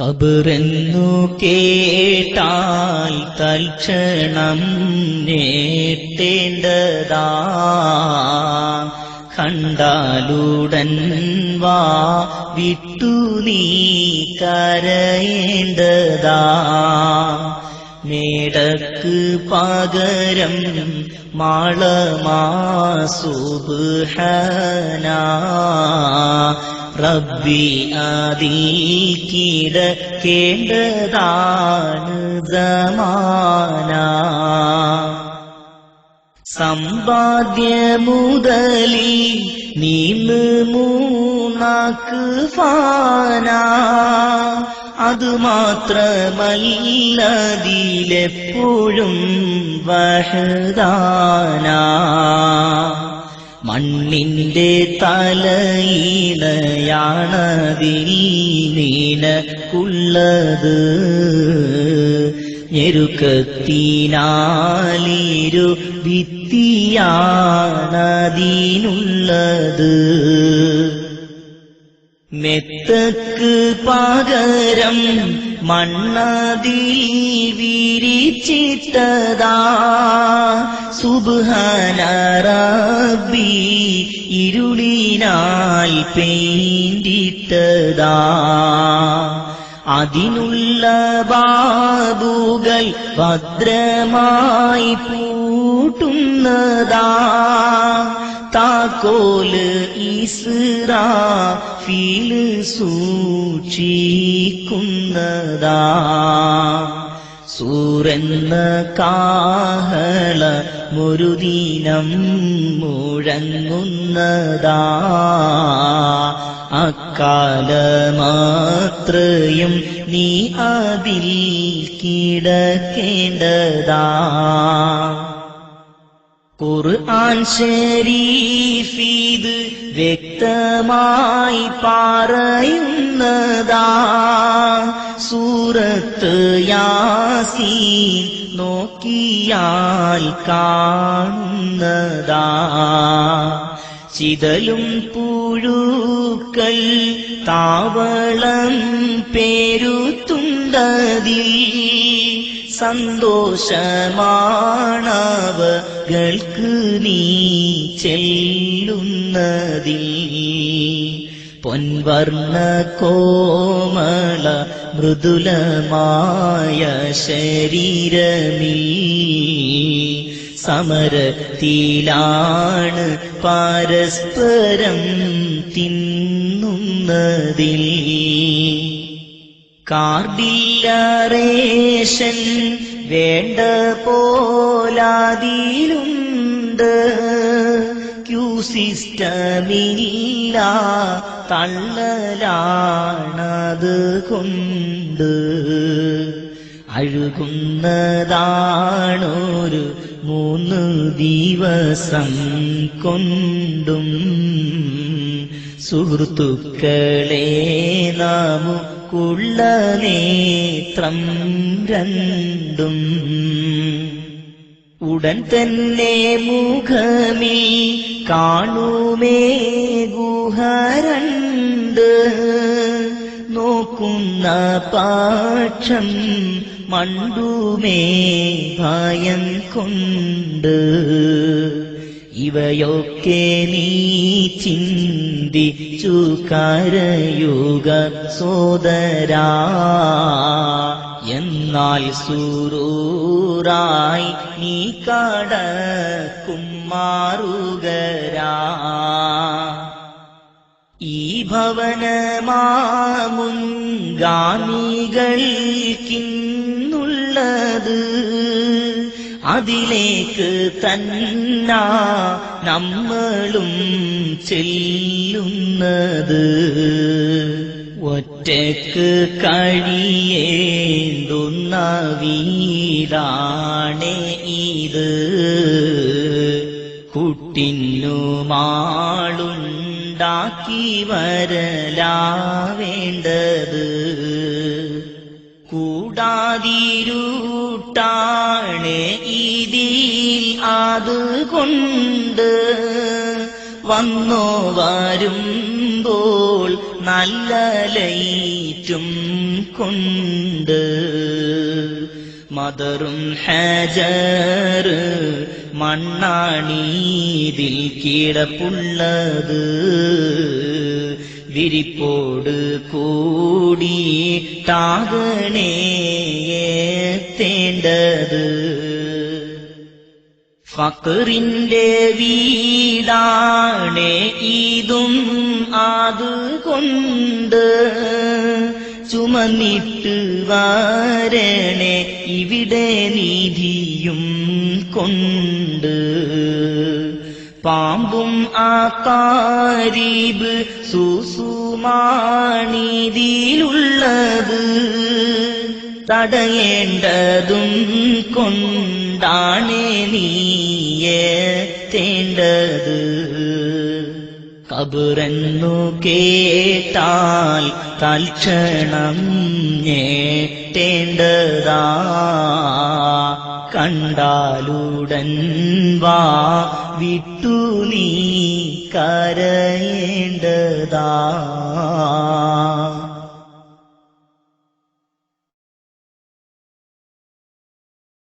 കബറെന്നു കേട്ടാൽ തൽക്ഷണം നേട്ടേണ്ടതാ കണ്ടാലുടൻ വാ വിട്ടു നീ കരയേണ്ടതാ. മേടക്ക് പകരം മാളമാസുബാന റബ്ബി അതിൽ കിടക്കേണ്ടതാണ് സമാന. സമ്പാദ്യ മുതലി നീന്ന് മൂന്നാക്ക് ഫാന. അതുമാത്രമല്ലതിലെപ്പോഴും വഹദാന. മണ്ണിന്റെ തലയിണയാണതിൽ നീനക്കുള്ളത്. ഞെരുക്കത്തിനാലിരു ഭിത്തിയാണതിനുള്ളത്. മെത്തക്ക് പകരം മണ്ണതി വിരിച്ചിട്ടതാ. സുബാനറബി ഇരുളിനാൽ പെയിന്റിട്ടതാ. അതിനുള്ള ബാബുകൾ ഭദ്രമായി പൂട്ടുന്നതാ. താക്കോൽ ഇസ്രാ ഫീൽ സൂക്ഷിക്കുന്നതാ. സൂറെന്ന കാഹള മുരുദീനം മുഴങ്ങുന്നതാ. അക്കാലമാത്രയും നീ അതിൽ കിടക്കേണ്ടതാ. ഖുർആൻ ഷരീഫീത് വ്യക്തമായി പറയുന്നതാ. സൂറത്ത് യാസീൻ നോക്കിയാൽ കാണുന്നതാ. ചിതലും പുഴുക്കൽ താവളം പേരുത്തുണ്ടതിൽ സന്തോഷമാണവകൾക്ക് നീ ചെല്ലുന്നതിൽ. പൊൻവർണ കോമള മൃദുലമായ ശരീരമീ സമരത്തിലാണ് പരസ്പരം തിന്നുന്നതിൽ. കാർഡില്ല റേഷൻ വേണ്ട പോലാതിലുണ്ട് ക്യൂ സിസ്റ്റമില്ല തള്ളലാണത് കൊണ്ട്. അഴുകുന്നതാണൊരു മൂന്ന് ദിവസം കൊണ്ടും. സുഹൃത്തുക്കളെ നമുക്കുള്ള നേത്രം രണ്ടും ഉടൻ തന്നെ മുഖമേ കാണുമേ ഗുഹരണ്ട് നോക്കുന്ന പാക്ഷം മണ്ടുമേ ഭയം കൊണ്ട്. ഇവയൊക്കെ നീ ചിന്തിച്ചു കരയുക സോദരാ. എന്നാൽ സൂറൂറായി നീ കടക്കും മാറുകരാ. ഈ ഭവനമാമുൻഗാമികൾക്കിന്നുള്ളത് അതിലേക്ക് തന്ന നമ്മളും ചെല്ലുന്നത്. ഒറ്റയ്ക്ക് കഴിയേന്തുന്ന വീടാണ് ഇത്. കുട്ടിന്നുമാളുണ്ടാക്കി വരലാ വേണ്ടത് കൂടാതിരുട്ടാണ് ഇതിൽ അതുകൊണ്ട്. വന്നോ വരുമ്പോൾ നല്ല ലൈറ്റും കൊണ്ട്. മദറും ഹജർ മണ്ണാണീതിൽ കിടപ്പുള്ളത്. വിരിപ്പോട് കൂടി താകണേ എത്തേണ്ടത് ഫക്കറിന്റെ വീടാണ് ഇതും അതുകൊണ്ട് ചുമന്നിട്ട് വരണേ ഇവിടെ നിധിയും കൊണ്ട്. പാമ്പും ആകാരീബ് സുസുമാണിതിലുള്ളത് തടയേണ്ടതും കൊണ്ടാണേ നീയേത്തേണ്ടത്. കബറെന്നു കേട്ടാൽ തൽക്ഷണം ഞേട്ടേണ്ടതാ. കണ്ടാലുടൻ വാ വിട്ടു നീ കരയേണ്ടതാ.